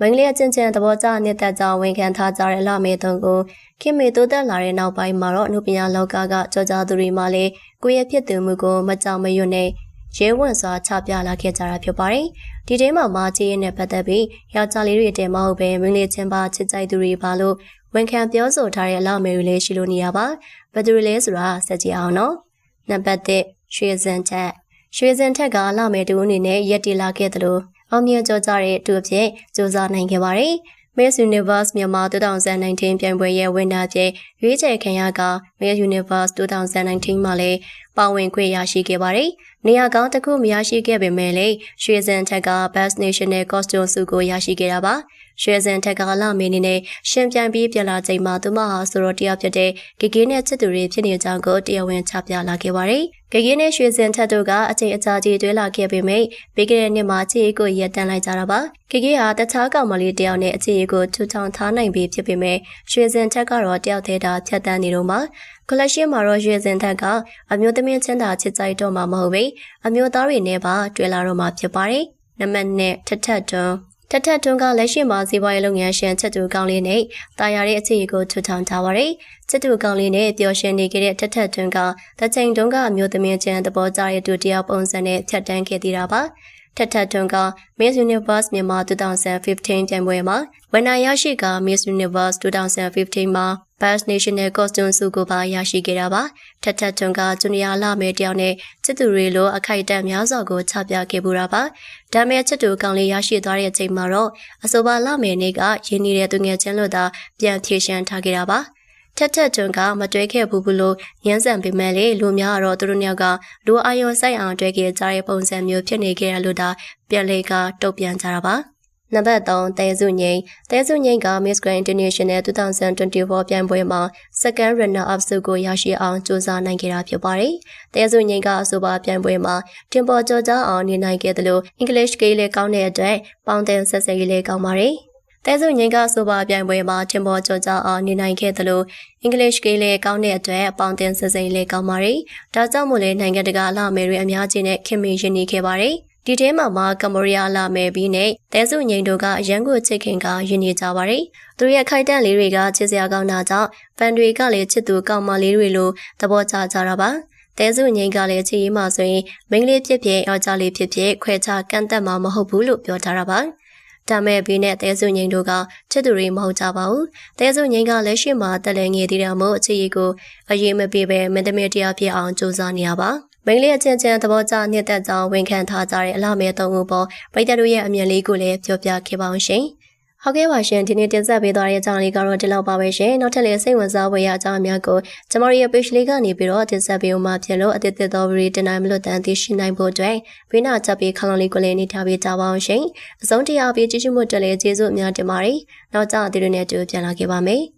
မင်္ဂလာချင်းချင်းသဘောကျနှစ်သက်ကြောင်းဝန်ခံထားကြတဲ့အလှမေတုံကိုခင်မေတိုးတက်လာတဲ့နောက်ပိုင်းမှာတော့အနုပညာလောကကကြောကြားသူတွေမှလည်းကိုယ့်ရဲ့ဖြစ်သူမှုကိုမကြောက်မရွံ့နဲ့ရဲဝံစွာချပြလာခဲ့ကြတာဖြစ်ပါတယ်။ဒီတဲမှာမာချီရဲ့နဲ့ပတ်သက်ပြီးယောက်ျားလေးတွေတဲမဟုတ်ပဲမင်းလေးချင်းပါချစ်ကြိုက်သူတွေပါလို့ဝန်ခံပြောဆိုထားတဲ့အလောက်မယ်တွေလည်းရှိလို့နေရပါ။ဘယ်သူတွေလဲဆိုတာစကြည့်အောင်နော်။နံပါတ်1ရွှေစံချက်ရွှေစံထက်ကလောက်မယ်တူအနေနဲ့ရက်တီလာခဲ့တယ်လို့ အောင်မြင်ကြောကြတဲ့သူအဖြစ်စူးစမ်းနိုင်ခဲ့ပါတယ်။ Miss Universe မြန်မာ2019ပြိုင်ပွဲရဲ့ဝင်နာဖြစ်ရွေးချယ်ခံရက Miss Universe 2019မှာလည်းပါဝင်ခွင့်ရရှိခဲ့ပါတယ်။နေရာကောင်းတစ်ခုမရရှိခဲ့ပေမဲ့လည်းရွှေစံထက်က Best National Costume ဆုကိုရရှိခဲ့တာပါ။ ရွှေစံထက်ကလာမင်းနေနဲ့ရှင်ပြန်ပြီးပြန်လာချိန်မှာသူမဟာဆိုတော့တယောက်ဖြစ်တဲ့ဂေဂေနဲ့ချစ်သူတွေဖြစ်နေကြောင်းကိုတရားဝင်ချပြလာခဲ့ပါတယ်။ဂေဂေနဲ့ရွှေစံထက်တို့ကအချိန်အကြာကြီးတွဲလာခဲ့ပေမဲ့ပြီးခဲ့တဲ့နှစ်မှာချစ်ရေးကိုရပ်တန့်လိုက်ကြတာပါ။ဂေဂေဟာတခြားကောင်မလေးတယောက်နဲ့အခြေရေးကိုထူထောင်ထားနိုင်ပြီးဖြစ်ပေမဲ့ရွှေစံထက်ကတော့တယောက်သေးတာဖြတ်တန်းနေတော့မှာကလရှင်မှာတော့ရွှေစင်ထက်ကအမျိုးသမီးချင်းသာချစ်ကြိုက်တော့မှာမဟုတ်ပဲအမျိုးသားတွေနဲ့ပါတွေ့လာတော့မှာဖြစ်ပါတယ်။နံပါတ်1ထထတွန်း ထထတွန်းကလက်ရှိမှာစီးပွားရေးလုပ်ငန်းရှင်ချက်တူကောင်းလေးနဲ့တာယာတဲ့အခြေအကိုထူထောင်ထားပါတယ်။ချက်တူကောင်းလေးနဲ့ပျော်ရွှင်နေခဲ့တဲ့ထထတွန်းကတချိန်တုန်းကအမျိုးသမီးချင်းသဘောကျတဲ့သူတယောက်ပုံစံနဲ့ဖြတ်တန်းခဲ့သေးတာပါ။ထက်ထက်တွန်းက Miss Universe မြန်မာ2015ပြိုင်ပွဲမှာဝန်နိုင်ရရှိက Miss Universe 2015မှာ Best National Costume ဆုကိုပါရရှိခဲ့တာပါထက်ထက်တွန်းကဂျူနီယာလာမဲတယောက်နဲ့ချစ်သူတွေလိုအခိုက်အတန့်များစွာကိုချပြခဲ့ပူတာပါဒါမဲ့ချစ်သူကောင်လေးရရှိသွားတဲ့အချိန်မှာတော့အဆိုပါလာမဲနေ့ကရင်းနေတဲ့သူငယ်ချင်းလို့သာပြန်ဖြေရှင်းထားခဲ့တာပါထက်ထက်တွန်းကမတွဲခဲ့ဘူးဘူးလို့ညှန်းဆန်ပေမဲ့လေလူများကတော့သူတို့နှစ်ယောက်ကလူအာယုံဆိုင်အောင်တွဲခဲ့ကြတဲ့ပုံစံမျိုးဖြစ်နေခဲ့ရလို့ဒါပြန်လေကတုတ်ပြန်ကြတာပါ နံပါတ်3တဲစုငိမ့်တဲစုငိမ့်က Miss Grand International 2024ပြိုင်ပွဲမှာ second runner up ဆုကိုရရှိအောင်စူးစမ်းနိုင်ခဲ့တာဖြစ်ပါတယ်။တဲစုငိမ့်ကအဆိုပါပြိုင်ပွဲမှာတင်ပေါ်ကျော်ကြားအောင်နေနိုင်ခဲ့တယ်လို့ English ကိလည်းကောင်းတဲ့အတွက်ပေါင်းတင်ဆက်ဆက်ရေးလည်းကောင်းပါတယ်။တဲစုငိန်ကဆိုပါပြိုင်ပွဲမှာတင်ပေါ်ကြောကြအောင်နေနိုင်ခဲ့သလိုအင်္ဂလိပ်ကိလည်းကောင်းတဲ့အတွက်အပေါင်းတင်စစိမ့်လည်းကောင်းပါတယ်။ဒါကြောင့်မို့လဲနိုင်ငံတကာအလာမယ်တွေအများကြီးနဲ့ခင်မင်ရင်းနှီးခဲ့ပါတယ်။ ဒီထဲမှာမှကမ္ဘောဒီးယားလာမယ်ပြီးနဲ့တဲစုငိန်တို့ကအရန်ကိုချစ်ခင်ကယဉ်နေကြပါတယ်။သူရဲ့ခိုက်တန့်လေးတွေကချစ်စရာကောင်းတာကြောင့်ဖန်တွေကလည်းချစ်သူကောင်းမလေးတွေလိုသဘောကျကြတာပါ။တဲစုငိန်ကလည်းချစ်ရေးမှဆိုရင်မိန်းကလေးဖြစ်ဖြစ်ယောက်ျားလေးဖြစ်ဖြစ်ခွဲခြားကန့်သက်မှာမဟုတ်ဘူးလို့ပြောထားတာပါ။ဒါမဲ့ဘီနဲ့တဲစုငိန်တို့ကချစ်သူတွေမဟုတ်ကြပါဘူး။တဲစုငိန်ကလက်ရှိမှာတက်လဲငယ်သေးတာမို့အခြေရီကိုအရေးမပေးပဲမင်းသမီးတရားဖြစ်အောင်စူးစမ်းနေရပါ။ မိန်းလေးအချင်းချင်းသဘောကျနှစ်သက်ကြောင်းဝန်ခံထားကြတဲ့အလားမဲသုံးခုပေါ်ပရိသတ်တို့ရဲ့အမြင်လေးကိုလည်းပြောပြခဲ့ပါအောင်ရှင်။ဟုတ်ကဲ့ပါရှင်ဒီနေ့တင်ဆက်ပေးသွားတဲ့အကြောင်းလေးကတော့ဒီလောက်ပါပဲရှင်နောက်ထပ်လည်းစိတ်ဝင်စားဖွယ်ရအကြောင်းအများကိုကျမတို့ရဲ့ page လေးကနေပြီးတော့တင်ဆက်ပေးဦးမှာဖြစ်လို့အသစ်သစ်သော video တင်နိုင်မလို့တန်သိရှိနိုင်ဖို့အတွက်ဘေးနာချက်ပေးခလုံးလေးကိုလည်းနေထားပေးကြပါအောင်ရှင်အဆုံးတရားပြီးကြည့်ရှုမှုတက်လည်းကျေးဇူးအများတင်ပါတယ်နောက်ကြအသေးတွေနဲ့တူပြန်လာခဲ့ပါမယ်